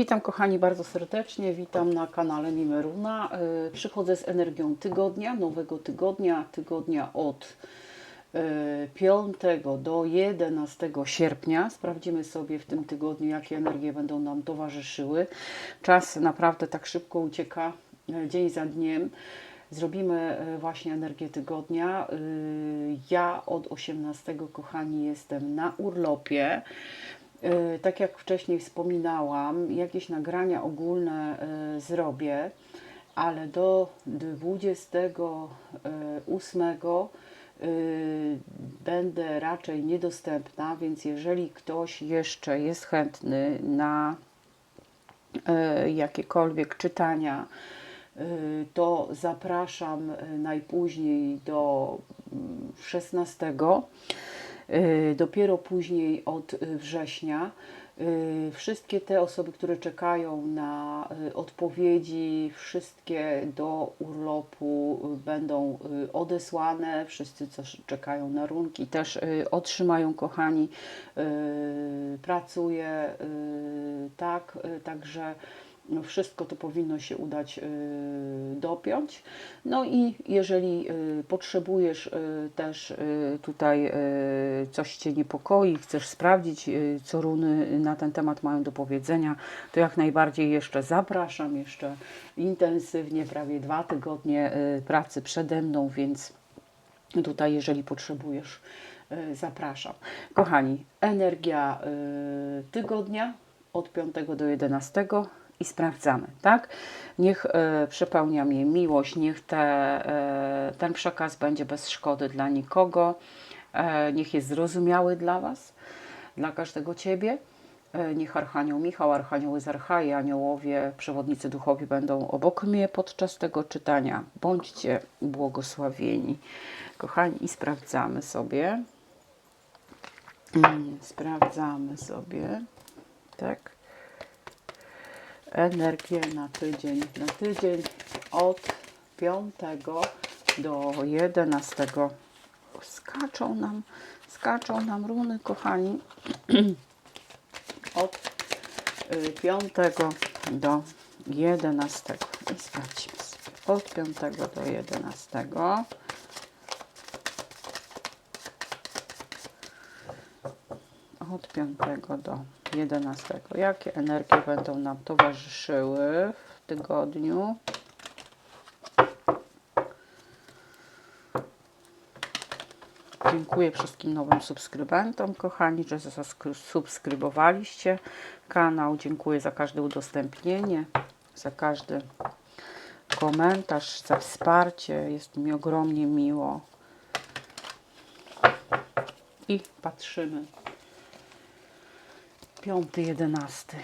Witam kochani bardzo serdecznie, witam na kanale Mimeruna. Y, Przychodzę z energią tygodnia, nowego tygodnia, tygodnia od y, 5 do 11 sierpnia. Sprawdzimy sobie w tym tygodniu, jakie energie będą nam towarzyszyły. Czas naprawdę tak szybko ucieka, y, dzień za dniem. Zrobimy y, właśnie energię tygodnia. Y, Ja od 18, kochani, jestem na urlopie. Y, Tak jak wcześniej wspominałam, jakieś nagrania ogólne y, zrobię, ale do 28 y, będę raczej niedostępna, więc jeżeli ktoś jeszcze jest chętny na jakiekolwiek czytania, to zapraszam najpóźniej do mm, 16. Y, Dopiero później od y, września y, wszystkie te osoby, które czekają na odpowiedzi, wszystkie do urlopu będą odesłane. Wszyscy, co czekają na runki, też otrzymają, kochani. Pracuję tak, także wszystko to powinno się udać y, dopiąć. No i jeżeli y, potrzebujesz y, też tutaj coś Cię niepokoi, chcesz sprawdzić, co runy na ten temat mają do powiedzenia, to jak najbardziej jeszcze zapraszam, jeszcze intensywnie, prawie dwa tygodnie pracy przede mną, więc tutaj jeżeli potrzebujesz, zapraszam. Kochani, energia tygodnia od 5 do 11 i sprawdzamy, tak? Niech e, przepełnia mnie miłość, niech te, e, ten przekaz będzie bez szkody dla nikogo, e, niech jest zrozumiały dla Was, dla każdego Ciebie. Niech Archanioł Michał, Archanioły z Archai, aniołowie, przewodnicy duchowi będą obok mnie podczas tego czytania. Bądźcie błogosławieni. Kochani, i sprawdzamy sobie. Mm, Sprawdzamy sobie, tak energię na tydzień, na tydzień od 5 do 11. Skaczą nam, skaczą nam runy, kochani. Od y, 5 do 11. I sprawdźmy sobie. Od 5 do 11. Od 5 do 11. Jakie energie będą nam towarzyszyły w tygodniu? Dziękuję wszystkim nowym subskrybentom, kochani, że zasubskrybowaliście kanał. Dziękuję za każde udostępnienie, za każdy komentarz, za wsparcie. Jest mi ogromnie miło. I patrzymy. Piąty, jedenasty.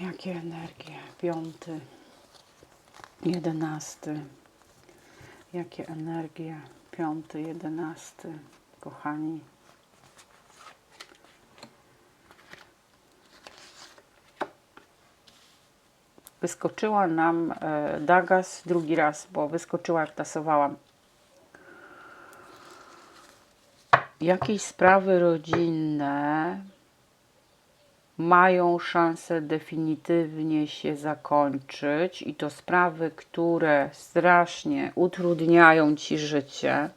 Jakie energie? Piąty, jedenasty. Jakie energie? Piąty, jedenasty. Kochani. Wyskoczyła nam e, Dagas drugi raz, bo wyskoczyła jak tasowałam. Jakieś sprawy rodzinne mają szansę definitywnie się zakończyć i to sprawy, które strasznie utrudniają ci życie.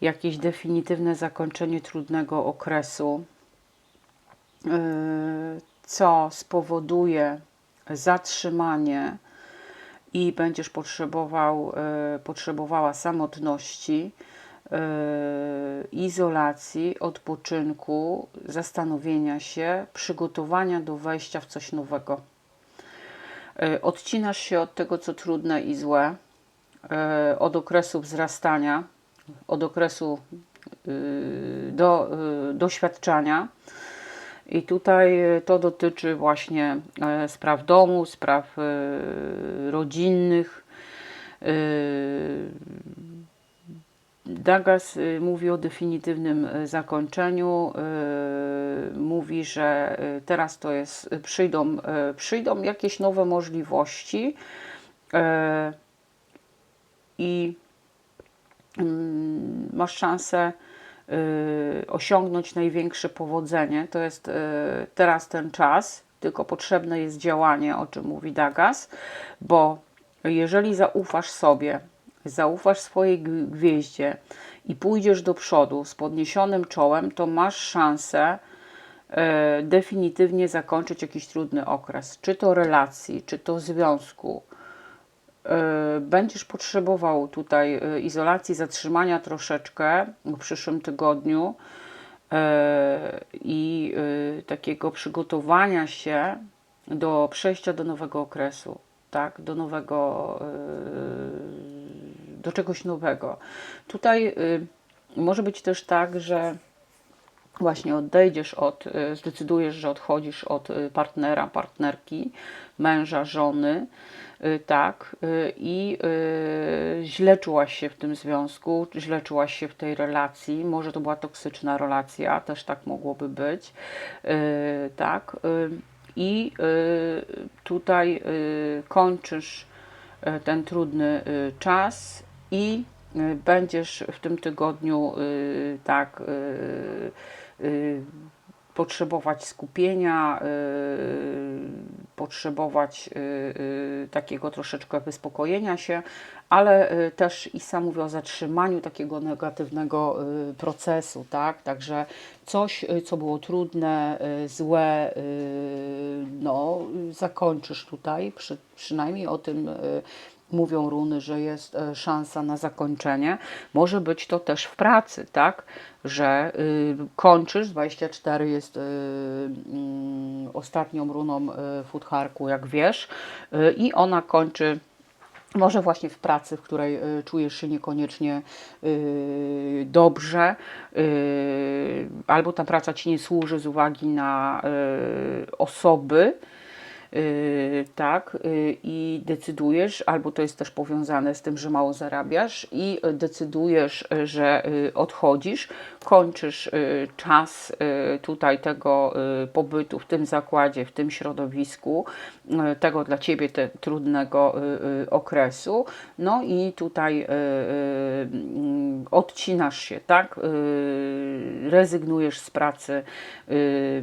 Jakieś definitywne zakończenie trudnego okresu, yy, co spowoduje zatrzymanie i będziesz potrzebował, yy, potrzebowała samotności, izolacji, odpoczynku, zastanowienia się, przygotowania do wejścia w coś nowego. Yy, Odcinasz się od tego, co trudne i złe, yy, od okresu wzrastania, od okresu do, doświadczania. I tutaj e, to dotyczy właśnie e, spraw domu, spraw e, rodzinnych. Dagas y, mówi o definitywnym y, zakończeniu. y, Mówi, że teraz to jest, przyjdą, przyjdą jakieś nowe możliwości i mm, masz szansę osiągnąć największe powodzenie. To jest teraz ten czas, tylko potrzebne jest działanie, o czym mówi Dagas, bo jeżeli zaufasz sobie, zaufasz swojej gwieździe i pójdziesz do przodu z podniesionym czołem, to masz szansę e, definitywnie zakończyć jakiś trudny okres, czy to relacji, czy to związku. E, Będziesz potrzebował tutaj e, izolacji, zatrzymania troszeczkę w przyszłym tygodniu i takiego przygotowania się do przejścia do nowego okresu, tak, do nowego, do czegoś nowego. Tutaj e, może być też tak, że właśnie odejdziesz od, y, zdecydujesz, że odchodzisz od y, partnera, partnerki, męża, żony, y, tak, y, i y, źle czułaś się w tym związku, źle czułaś się w tej relacji, może to była toksyczna relacja, też tak mogłoby być, y, tak, y, i y, tutaj y, kończysz y, ten trudny y, czas i y, będziesz w tym tygodniu y, tak y, potrzebować skupienia, potrzebować takiego troszeczkę wyspokojenia się, ale też Isa mówi o zatrzymaniu takiego negatywnego procesu, tak? Także coś, co było trudne, złe, no, zakończysz tutaj, przy, przynajmniej o tym mówią runy, że jest e, szansa na zakończenie. Może być to też w pracy, tak? Że y, kończysz, 24 jest y, mm, ostatnią runą y, Futharku, jak wiesz, y, i ona kończy może właśnie w pracy, w której czujesz się niekoniecznie dobrze, albo ta praca ci nie służy z uwagi na osoby, tak, y, i decydujesz, albo to jest też powiązane z tym, że mało zarabiasz, i y, decydujesz, y, że y, odchodzisz, kończysz y, czas y, tutaj tego y, pobytu w tym zakładzie, w tym środowisku, y, tego dla ciebie te, trudnego y, y, okresu, no i tutaj y, y, odcinasz się, tak, y, rezygnujesz z pracy, y,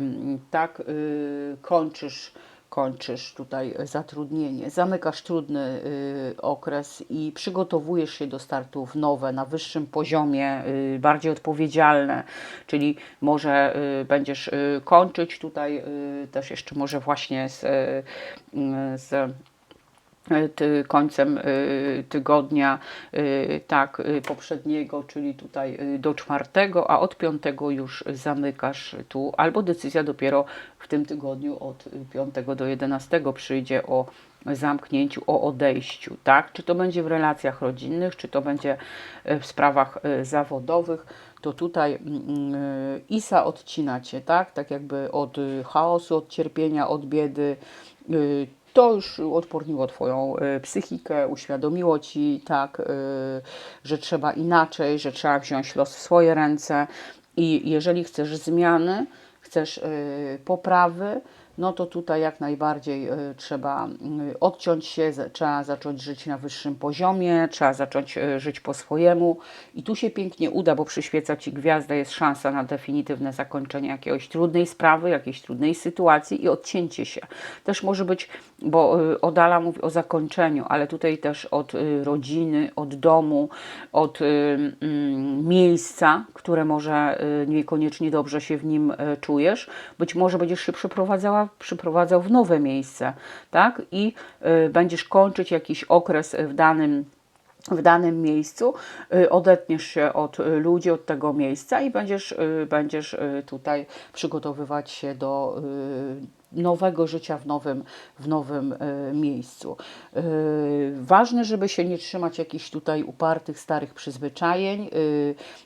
tak, y, kończysz kończysz tutaj zatrudnienie, zamykasz trudny y, okres i przygotowujesz się do startu w nowe, na wyższym poziomie, y, bardziej odpowiedzialne, czyli może y, będziesz y, kończyć tutaj y, też jeszcze może właśnie z, y, y, z końcem y, tygodnia y, tak y, poprzedniego, czyli tutaj do czwartego, a od piątego już zamykasz tu, albo decyzja dopiero w tym tygodniu od piątego do jedenastego przyjdzie o zamknięciu, o odejściu, tak? Czy to będzie w relacjach rodzinnych, czy to będzie w sprawach zawodowych, to tutaj mm, Isa odcina cię, tak? Tak jakby od chaosu, od cierpienia, od biedy, to już odporniło Twoją y, psychikę, uświadomiło Ci, tak, y, że trzeba inaczej, że trzeba wziąć los w swoje ręce. I jeżeli chcesz zmiany, chcesz y, poprawy, no to tutaj jak najbardziej y, trzeba y, odciąć się, trzeba zacząć żyć na wyższym poziomie, trzeba zacząć y, żyć po swojemu i tu się pięknie uda, bo przyświeca Ci gwiazda, jest szansa na definitywne zakończenie jakiejś trudnej sprawy, jakiejś trudnej sytuacji i odcięcie się. Też może być, bo Odala mówi o zakończeniu, ale tutaj też od rodziny, od domu, od mm, miejsca, które może niekoniecznie dobrze się w nim czujesz. Być może będziesz się przeprowadzała, przeprowadzał w nowe miejsce, tak? I y, będziesz kończyć jakiś okres w danym w danym miejscu, y, odetniesz się od ludzi, od tego miejsca i będziesz, y, będziesz tutaj przygotowywać się do nowego życia w nowym, w nowym y, miejscu. Y, Ważne, żeby się nie trzymać jakichś tutaj upartych, starych przyzwyczajeń,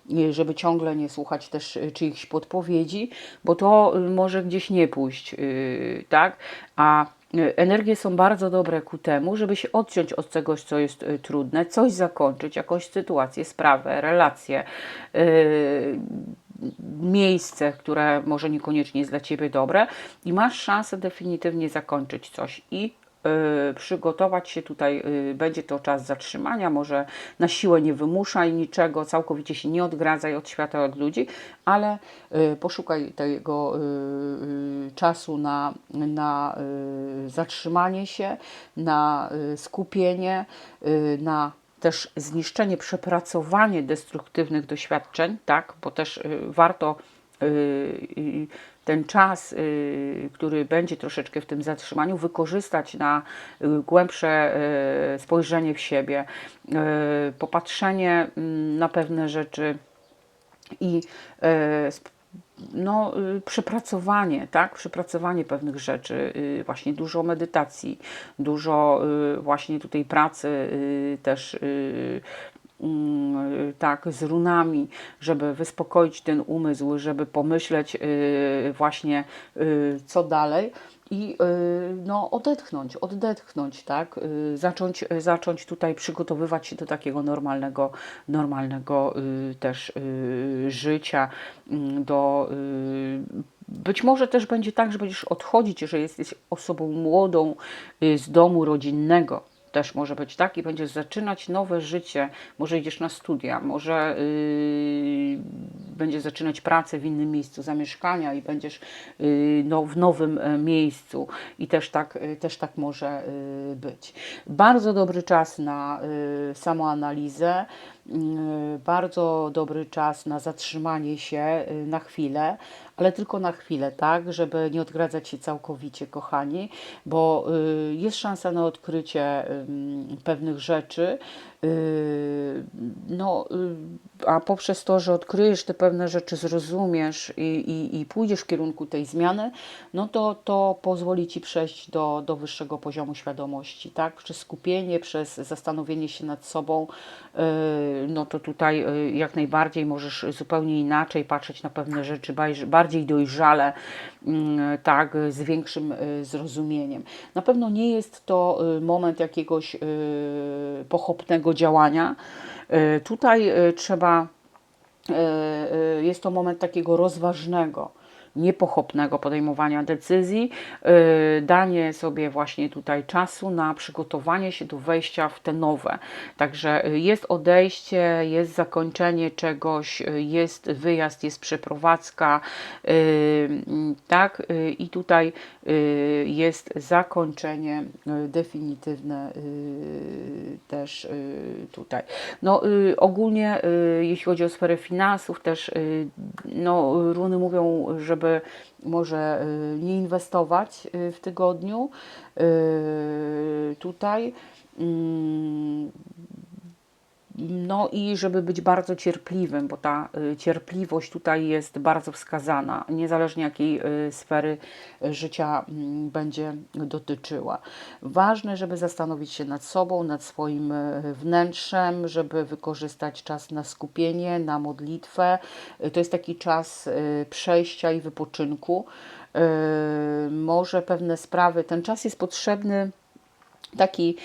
nie- żeby ciągle nie słuchać też czyichś podpowiedzi, bo to może gdzieś nie pójść, tak? A energie są bardzo dobre ku temu, żeby się odciąć od czegoś, co jest trudne, coś zakończyć, jakąś sytuację, sprawę, relację, miejsce, które może niekoniecznie jest dla Ciebie dobre i masz szansę definitywnie zakończyć coś i y, przygotować się tutaj, y, będzie to czas zatrzymania, może na siłę nie wymuszaj niczego, całkowicie się nie odgradzaj od świata, od ludzi, ale y, poszukaj tego czasu na, na zatrzymanie się, na skupienie, na też zniszczenie, przepracowanie destruktywnych doświadczeń, tak, bo też y, warto y, ten czas, y, który będzie troszeczkę w tym zatrzymaniu, wykorzystać na głębsze spojrzenie w siebie, popatrzenie mm, na pewne rzeczy i no, y, przepracowanie, tak? Przepracowanie pewnych rzeczy, y, właśnie dużo medytacji, dużo y, właśnie tutaj pracy też mm, tak, z runami, żeby wyspokoić ten umysł, żeby pomyśleć właśnie co dalej i y, no, odetchnąć, oddetchnąć, tak? Y, Zacząć, zacząć tutaj przygotowywać się do takiego normalnego, normalnego y, też y, życia, mm, do y, być może też będzie tak, że będziesz odchodzić, że jesteś osobą młodą y, z domu rodzinnego. Też może być tak i będziesz zaczynać nowe życie. Może idziesz na studia, może yy, będziesz zaczynać pracę w innym miejscu zamieszkania i będziesz yy, no, w nowym e, miejscu. I też tak, y, też tak może y, być. Bardzo dobry czas na y, samoanalizę. y, Bardzo dobry czas na zatrzymanie się y, na chwilę, ale tylko na chwilę, tak, żeby nie odgradzać się całkowicie, kochani, bo y, jest szansa na odkrycie pewnych rzeczy. Y, No, y, a poprzez to, że odkryjesz te pewne rzeczy, zrozumiesz i, i, i pójdziesz w kierunku tej zmiany, no to to pozwoli ci przejść do, do wyższego poziomu świadomości, tak? Przez skupienie, przez zastanowienie się nad sobą, y, no to tutaj jak najbardziej możesz zupełnie inaczej patrzeć na pewne rzeczy, bardziej dojrzale, tak, z większym zrozumieniem. Na pewno nie jest to moment jakiegoś y, działania. Y, Tutaj y, trzeba, y, jest to moment takiego rozważnego niepochopnego podejmowania decyzji, yy, danie sobie właśnie tutaj czasu na przygotowanie się do wejścia w te nowe. Także yy, jest odejście, jest zakończenie czegoś, yy, jest wyjazd, jest przeprowadzka, mm, tak, i tutaj jest zakończenie definitywne też tutaj. No ogólnie, jeśli chodzi o sferę finansów, też no, runy mówią, żeby może y, nie inwestować y, w tygodniu y, tutaj. No i żeby być bardzo cierpliwym, bo ta y, cierpliwość tutaj jest bardzo wskazana, niezależnie jakiej y, sfery y, życia mm, będzie dotyczyła. Ważne, żeby zastanowić się nad sobą, nad swoim wnętrzem, żeby wykorzystać czas na skupienie, na modlitwę. To jest taki czas przejścia i wypoczynku. Może pewne sprawy, ten czas jest potrzebny taki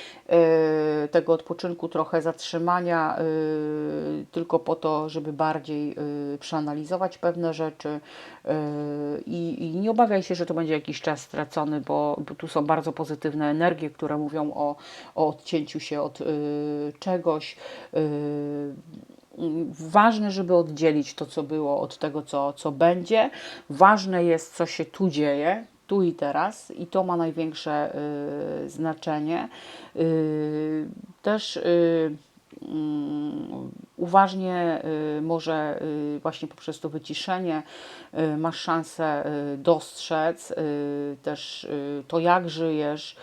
y, tego odpoczynku, trochę zatrzymania, y, tylko po to, żeby bardziej y, przeanalizować pewne rzeczy i, i nie obawiaj się, że to będzie jakiś czas stracony, bo, bo tu są bardzo pozytywne energie, które mówią o, o odcięciu się od czegoś. Ważne, żeby oddzielić to, co było, od tego, co, co będzie. Ważne jest, co się tu dzieje, tu i teraz, i to ma największe y, znaczenie. Y, też y, mm, uważnie y, może y, właśnie poprzez to wyciszenie y, masz szansę dostrzec też to, jak żyjesz.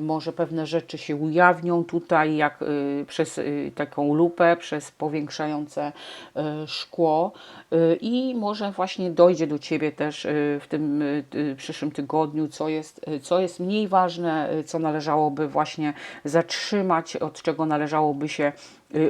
Może pewne rzeczy się ujawnią tutaj, jak przez taką lupę, przez powiększające szkło i może właśnie dojdzie do Ciebie też w tym przyszłym tygodniu, co jest, co jest mniej ważne, co należałoby właśnie zatrzymać, od czego należałoby się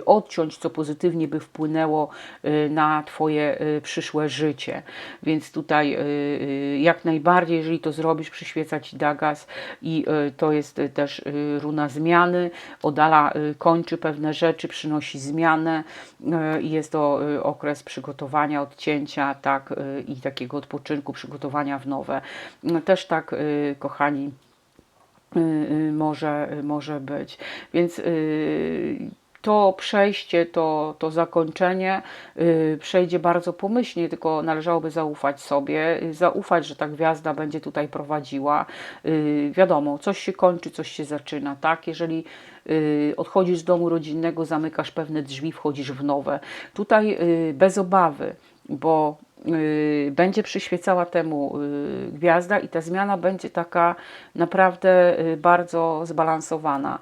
odciąć, co pozytywnie by wpłynęło y, na Twoje y, przyszłe życie. Więc tutaj y, y, jak najbardziej, jeżeli to zrobisz, przyświeca Ci Dagas i y, to jest y, też y, runa zmiany, oddala, y, kończy pewne rzeczy, przynosi zmianę y, i jest to y, okres przygotowania, odcięcia, tak, y, i takiego odpoczynku, przygotowania w nowe. No, Też tak, y, kochani, y, y, może, może być. Więc y, to przejście, to, to zakończenie y, przejdzie bardzo pomyślnie, tylko należałoby zaufać sobie, y, zaufać, że ta gwiazda będzie tutaj prowadziła. Y, wiadomo, coś się kończy, coś się zaczyna, tak? Jeżeli y, odchodzisz z domu rodzinnego, zamykasz pewne drzwi, wchodzisz w nowe. Tutaj y, bez obawy, bo y, będzie przyświecała temu y, gwiazda i ta zmiana będzie taka naprawdę y, bardzo zbalansowana.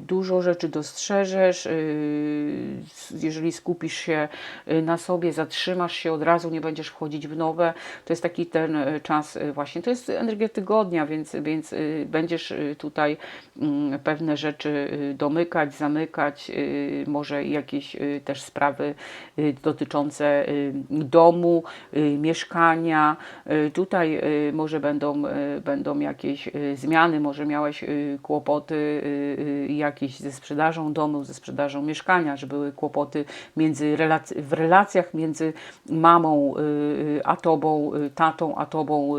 Dużo rzeczy dostrzeżesz, jeżeli skupisz się y, na sobie, zatrzymasz się od razu, nie będziesz wchodzić w nowe. To jest taki ten y, czas y, właśnie, to jest energia tygodnia, więc, więc będziesz tutaj mm, pewne rzeczy domykać, zamykać, może jakieś też sprawy dotyczące domu, mieszkania. Tutaj może będą, będą jakieś zmiany, może miałeś kłopoty jakieś ze sprzedażą domu, ze sprzedażą mieszkania, że były kłopoty między w relacjach między mamą y, y, a tobą, y, tatą a tobą,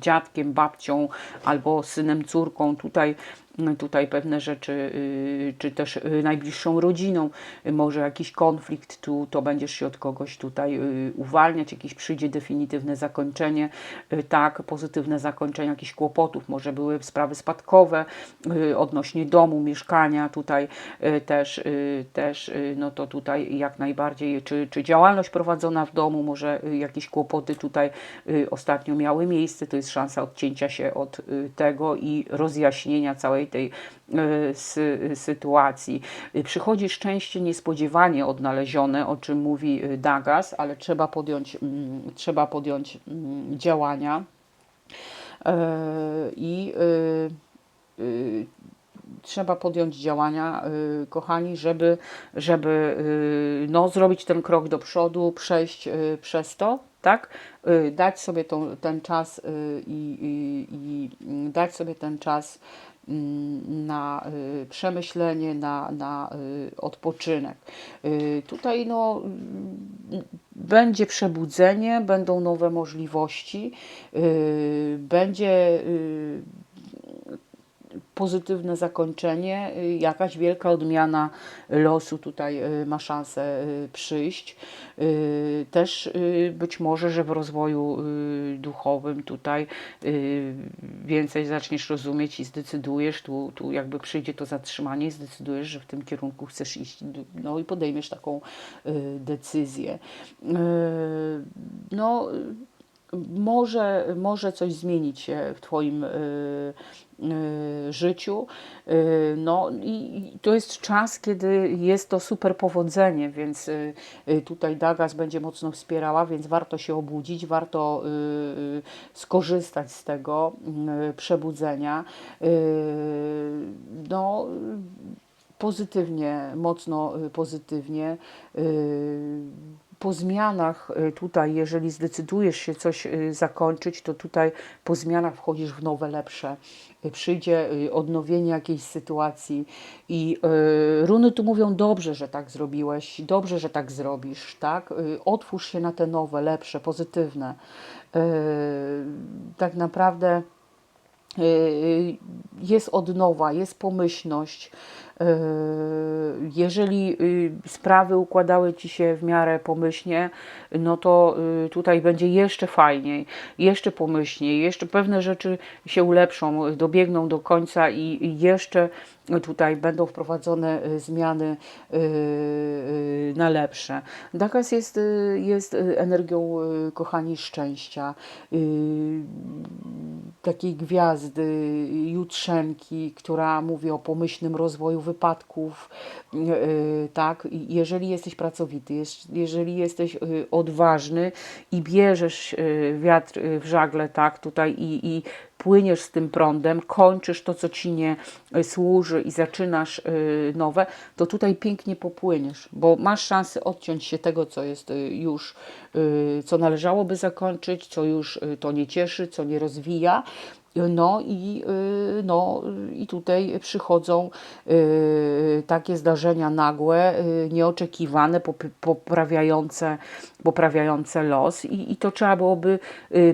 dziadkiem, babcią albo synem, córką. Tutaj tutaj pewne rzeczy, y, czy też y, najbliższą rodziną, może jakiś konflikt, tu to będziesz się od kogoś tutaj y, uwalniać, jakieś przyjdzie definitywne zakończenie, tak, pozytywne zakończenie jakichś kłopotów, może były sprawy spadkowe odnośnie domu, mieszkania, tutaj też, też no to tutaj jak najbardziej, czy, czy działalność prowadzona w domu, może jakieś kłopoty tutaj ostatnio miały miejsce, to jest szansa odcięcia się od tego i rozjaśnienia całej tej sy, sytuacji. Przychodzi szczęście niespodziewanie odnalezione, o czym mówi y, Dagas, ale trzeba podjąć, mm, trzeba podjąć działania E, i trzeba podjąć działania, kochani, żeby, żeby no, zrobić ten krok do przodu, przejść przez to, tak? Dać sobie tą, ten czas i, i, i dać sobie ten czas na y, przemyślenie, na, na y, odpoczynek. Y, Tutaj no, mm, będzie przebudzenie, będą nowe możliwości, będzie pozytywne zakończenie, y, jakaś wielka odmiana losu tutaj y, ma szansę y, przyjść. Też być może, że w rozwoju duchowym tutaj więcej zaczniesz rozumieć i zdecydujesz, tu, tu jakby przyjdzie to zatrzymanie i zdecydujesz, że w tym kierunku chcesz iść, no i podejmiesz taką decyzję. No, może, może coś zmienić się w Twoim y, y, życiu. Y, no i to jest czas, kiedy jest to super powodzenie, więc tutaj Dagas będzie mocno wspierała, więc warto się obudzić, warto skorzystać z tego przebudzenia. No, pozytywnie, mocno pozytywnie. Po zmianach y, tutaj, jeżeli zdecydujesz się coś y, zakończyć, to tutaj po zmianach wchodzisz w nowe, lepsze. Y, Przyjdzie odnowienie jakiejś sytuacji i runy tu mówią dobrze, że tak zrobiłeś, dobrze, że tak zrobisz, tak? Otwórz się na te nowe, lepsze, pozytywne. Tak naprawdę jest odnowa, jest pomyślność. Y, Jeżeli y, sprawy układały ci się w miarę pomyślnie, no to y, tutaj będzie jeszcze fajniej, jeszcze pomyślniej, jeszcze pewne rzeczy się ulepszą, dobiegną do końca i jeszcze tutaj będą wprowadzone y, zmiany y, y, na lepsze. Dakas jest, y, jest y, energią, y, kochani, szczęścia, y, takiej gwiazdy, jutrzenki, która mówi o pomyślnym rozwoju wypadków, y, tak, jeżeli jesteś pracowity, jeżeli jesteś y, odważny i bierzesz y, wiatr y, w żagle, tak, tutaj i, i płyniesz z tym prądem, kończysz to, co ci nie y, służy i zaczynasz y, nowe, to tutaj pięknie popłyniesz, bo masz szansę odciąć się tego, co jest y, już, co należałoby zakończyć, co już to nie cieszy, co nie rozwija. No i, no i tutaj przychodzą takie zdarzenia nagłe, nieoczekiwane, pop- poprawiające, poprawiające los i, i to trzeba byłoby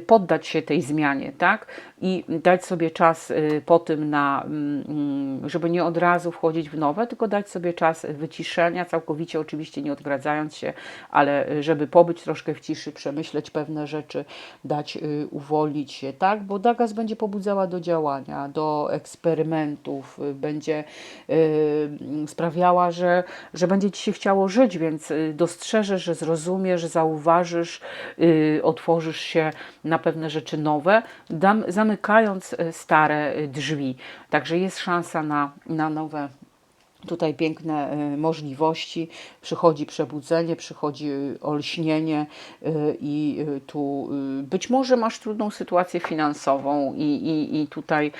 poddać się tej zmianie, tak? I dać sobie czas y, po tym na, mm, mm, żeby nie od razu wchodzić w nowe, tylko dać sobie czas wyciszenia, całkowicie oczywiście nie odgradzając się, ale żeby pobyć troszkę w ciszy, przemyśleć pewne rzeczy, dać y, uwolnić się, tak? Bo Dagas będzie pobudzała do działania, do eksperymentów, y, będzie y, sprawiała, że, że będzie Ci się chciało żyć, więc dostrzeżesz, że zrozumiesz, zauważysz, otworzysz się na pewne rzeczy nowe, dam, zamykając y, stare y, drzwi. Także jest szansa na, na nowe tutaj piękne y, możliwości. Przychodzi przebudzenie, przychodzi olśnienie i tu być może masz trudną sytuację finansową i, i, i tutaj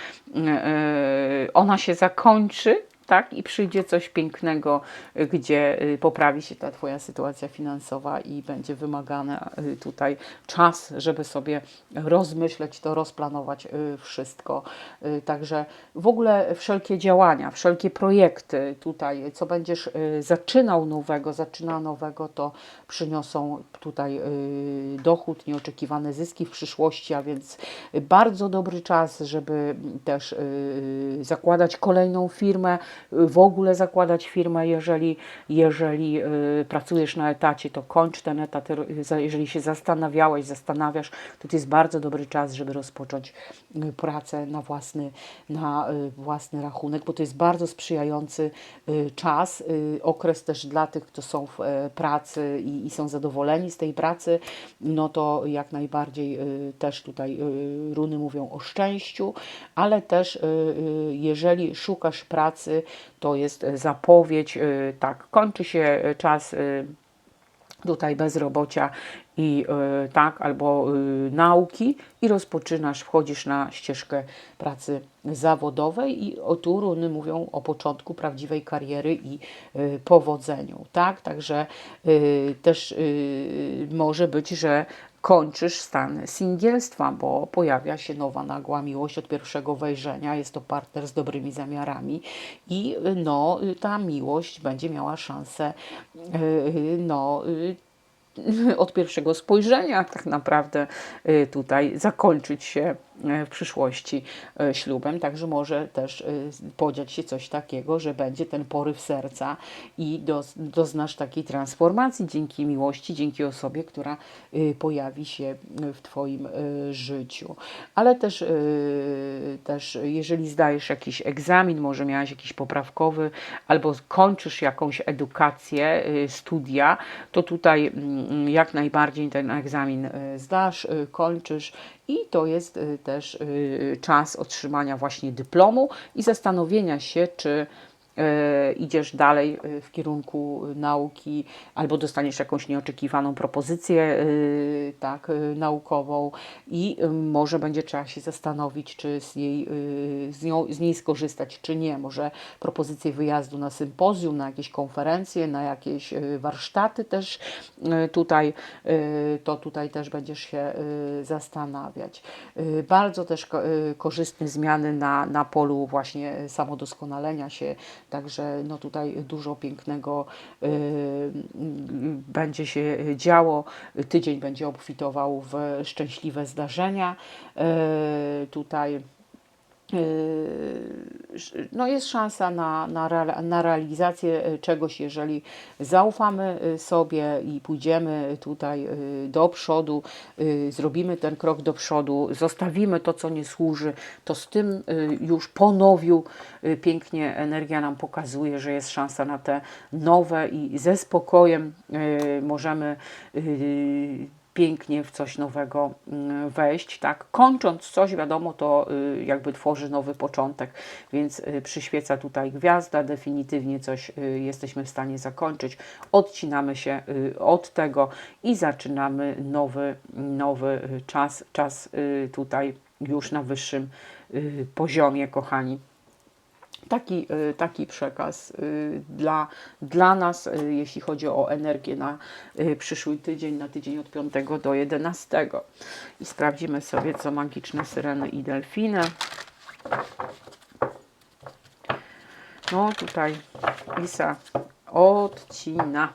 ona się zakończy. Tak, i przyjdzie coś pięknego, y, gdzie y, poprawi się ta Twoja sytuacja finansowa i będzie wymagany y, tutaj czas, żeby sobie rozmyśleć to, rozplanować wszystko. Także w ogóle wszelkie działania, wszelkie projekty tutaj, co będziesz zaczynał nowego, zaczyna nowego, to przyniosą tutaj dochód, nieoczekiwane zyski w przyszłości, a więc bardzo dobry czas, żeby też zakładać kolejną firmę, w ogóle zakładać firmę, jeżeli, jeżeli y, pracujesz na etacie, to kończ ten etat, jeżeli się zastanawiałeś, zastanawiasz, to to jest bardzo dobry czas, żeby rozpocząć y, pracę na własny, na y, własny rachunek, bo to jest bardzo sprzyjający czas, okres też dla tych, którzy są w e, pracy i, i są zadowoleni z tej pracy, no to jak najbardziej też tutaj runy mówią o szczęściu, ale też jeżeli szukasz pracy, to jest e, zapowiedź, y, tak, kończy się e, czas tutaj bezrobocia i tak, albo nauki i rozpoczynasz, wchodzisz na ścieżkę pracy zawodowej i o tu runy mówią o początku prawdziwej kariery i powodzeniu, tak, także też może być, że kończysz stan singielstwa, bo pojawia się nowa nagła miłość od pierwszego wejrzenia, jest to partner z dobrymi zamiarami i no, ta miłość będzie miała szansę y, no, y, od pierwszego spojrzenia tak naprawdę y, tutaj zakończyć się w przyszłości y, ślubem, także może też y, podziać się coś takiego, że będzie ten poryw serca i doznasz takiej transformacji dzięki miłości, dzięki osobie, która pojawi się w Twoim życiu. Ale też, też jeżeli zdajesz jakiś egzamin, może miałeś jakiś poprawkowy, albo kończysz jakąś edukację, studia, to tutaj mm, jak najbardziej ten egzamin zdasz, kończysz i to jest y, też y, czas otrzymania właśnie dyplomu i zastanowienia się, czy idziesz dalej e, w kierunku nauki, albo dostaniesz jakąś nieoczekiwaną propozycję e, tak, e, naukową i e, może będzie trzeba się zastanowić, czy z, jej, e, z, nią, z niej skorzystać, czy nie. Może propozycję wyjazdu na sympozjum, na jakieś konferencje, na jakieś e, warsztaty też e, tutaj, e, to tutaj też będziesz się e, zastanawiać. E, Bardzo też ko- e, korzystne zmiany na, na polu właśnie samodoskonalenia się, także no tutaj dużo pięknego m, będzie się działo. Tydzień będzie obfitował w szczęśliwe zdarzenia. E, Tutaj no jest szansa na, na, na realizację y, czegoś, jeżeli zaufamy y, sobie i pójdziemy tutaj y, do przodu, zrobimy ten krok do przodu, zostawimy to, co nie służy, to z tym już ponowiu y, pięknie energia nam pokazuje, że jest szansa na te nowe i ze spokojem możemy pięknie w coś nowego mm, wejść, tak? Kończąc coś, wiadomo, to y, jakby tworzy nowy początek, więc y, przyświeca tutaj gwiazda, definitywnie coś y, jesteśmy w stanie zakończyć, odcinamy się od tego i zaczynamy nowy, nowy czas, czas tutaj już na wyższym poziomie, kochani taki, y, taki przekaz y, dla, dla nas, y, jeśli chodzi o energię na przyszły tydzień, na tydzień od 5 do 11. I sprawdzimy sobie, co magiczne syreny i delfiny. No tutaj Lisa odcina.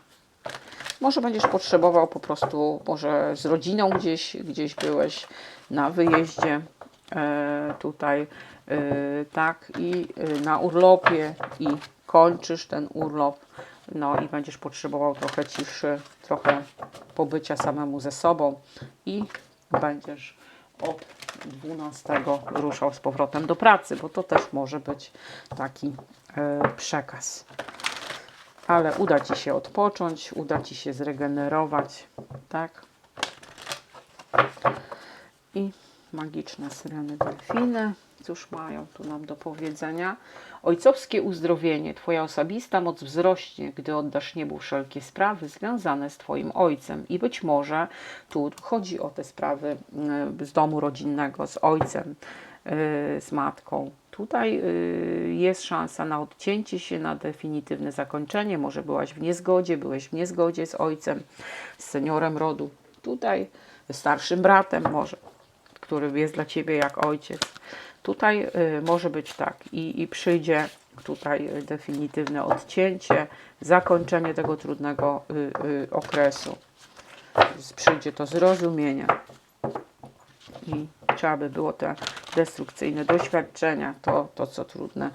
Może będziesz potrzebował po prostu, może z rodziną gdzieś, gdzieś byłeś na wyjeździe, e, tutaj, tak, i e, na urlopie i kończysz ten urlop, no i będziesz potrzebował trochę ciszy, trochę pobycia samemu ze sobą i będziesz od 12 ruszał z powrotem do pracy, bo to też może być taki e, przekaz. Ale uda Ci się odpocząć, uda Ci się zregenerować, tak? I magiczne syreny delfiny. Cóż mają tu nam do powiedzenia? Ojcowskie uzdrowienie. Twoja osobista moc wzrośnie, gdy oddasz niebu wszelkie sprawy związane z Twoim ojcem. I być może tu chodzi o te sprawy y, z domu rodzinnego, z ojcem, y, z matką. Tutaj y, jest szansa na odcięcie się, na definitywne zakończenie. Może byłaś w niezgodzie, byłeś w niezgodzie z ojcem, z seniorem rodu. Tutaj starszym bratem może, który jest dla ciebie jak ojciec. Tutaj y, może być tak i, i przyjdzie tutaj definitywne odcięcie, zakończenie tego trudnego y, y, okresu. Przyjdzie to zrozumienie i trzeba by było te destrukcyjne doświadczenia, to, to co trudne,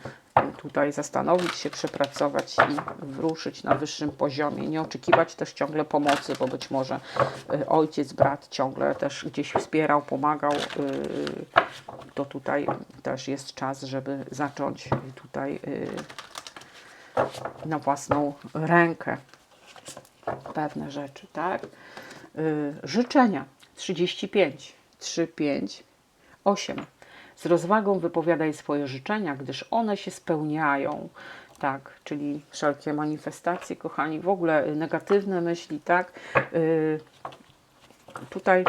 tutaj zastanowić się, przepracować i wruszyć na wyższym poziomie. Nie oczekiwać też ciągle pomocy, bo być może ojciec, brat ciągle też gdzieś wspierał, pomagał. To tutaj też jest czas, żeby zacząć tutaj y, na własną rękę pewne rzeczy, tak? Y, życzenia 35, 3, 5, 8. Z rozwagą wypowiadaj swoje życzenia, gdyż one się spełniają. Tak, czyli wszelkie manifestacje, kochani, w ogóle negatywne myśli, tak? Y, tutaj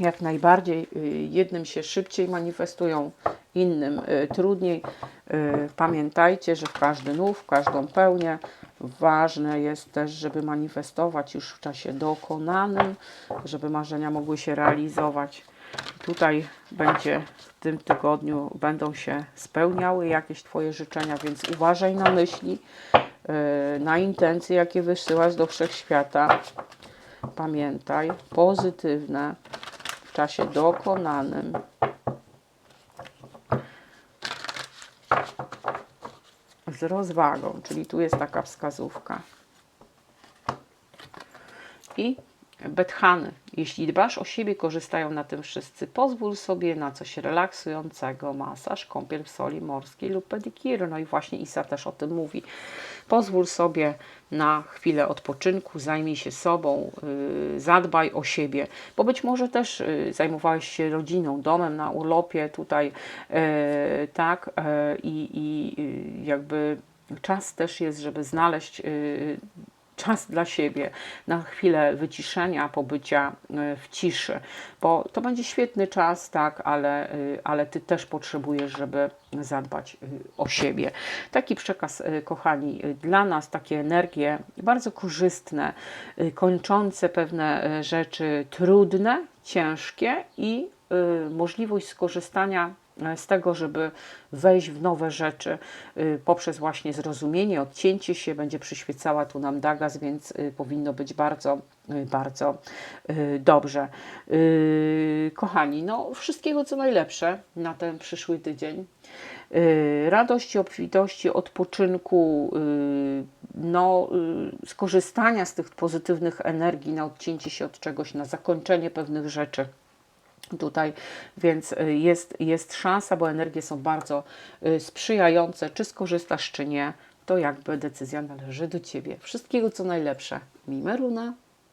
jak najbardziej y, jednym się szybciej manifestują, innym y, trudniej. Y, Pamiętajcie, że w każdy nów, w każdą pełnię ważne jest też, żeby manifestować już w czasie dokonanym, żeby marzenia mogły się realizować. Tutaj będzie w tym tygodniu będą się spełniały jakieś Twoje życzenia, więc uważaj na myśli, na intencje, jakie wysyłasz do wszechświata. Pamiętaj, pozytywne czasie dokonanym. Z rozwagą, czyli tu jest taka wskazówka. I Bethany. Jeśli dbasz o siebie, korzystają na tym wszyscy. Pozwól sobie na coś relaksującego, masaż, kąpiel w soli morskiej lub pedikiry. No i właśnie Isa też o tym mówi. Pozwól sobie na chwilę odpoczynku, zajmij się sobą, yy, zadbaj o siebie, bo być może też yy, zajmowałeś się rodziną, domem na urlopie tutaj, yy, tak, i, i jakby czas też jest, żeby znaleźć czas dla siebie, na chwilę wyciszenia, pobycia y, w ciszy, bo to będzie świetny czas, tak, ale, y, ale ty też potrzebujesz, żeby zadbać y, o siebie. Taki przekaz, kochani, dla nas, takie energie bardzo korzystne, kończące pewne rzeczy trudne, ciężkie i możliwość skorzystania z tego, żeby wejść w nowe rzeczy y, poprzez właśnie zrozumienie, odcięcie się, będzie przyświecała tu nam Dagas, więc y, powinno być bardzo, y, bardzo dobrze. Kochani, no wszystkiego co najlepsze na ten przyszły tydzień. Radości, obfitości, odpoczynku, no, skorzystania z tych pozytywnych energii na odcięcie się od czegoś, na zakończenie pewnych rzeczy tutaj, więc y, jest, jest szansa, bo energie są bardzo y, sprzyjające. Czy skorzystasz, czy nie, to jakby decyzja należy do Ciebie. Wszystkiego co najlepsze. Mimeruna.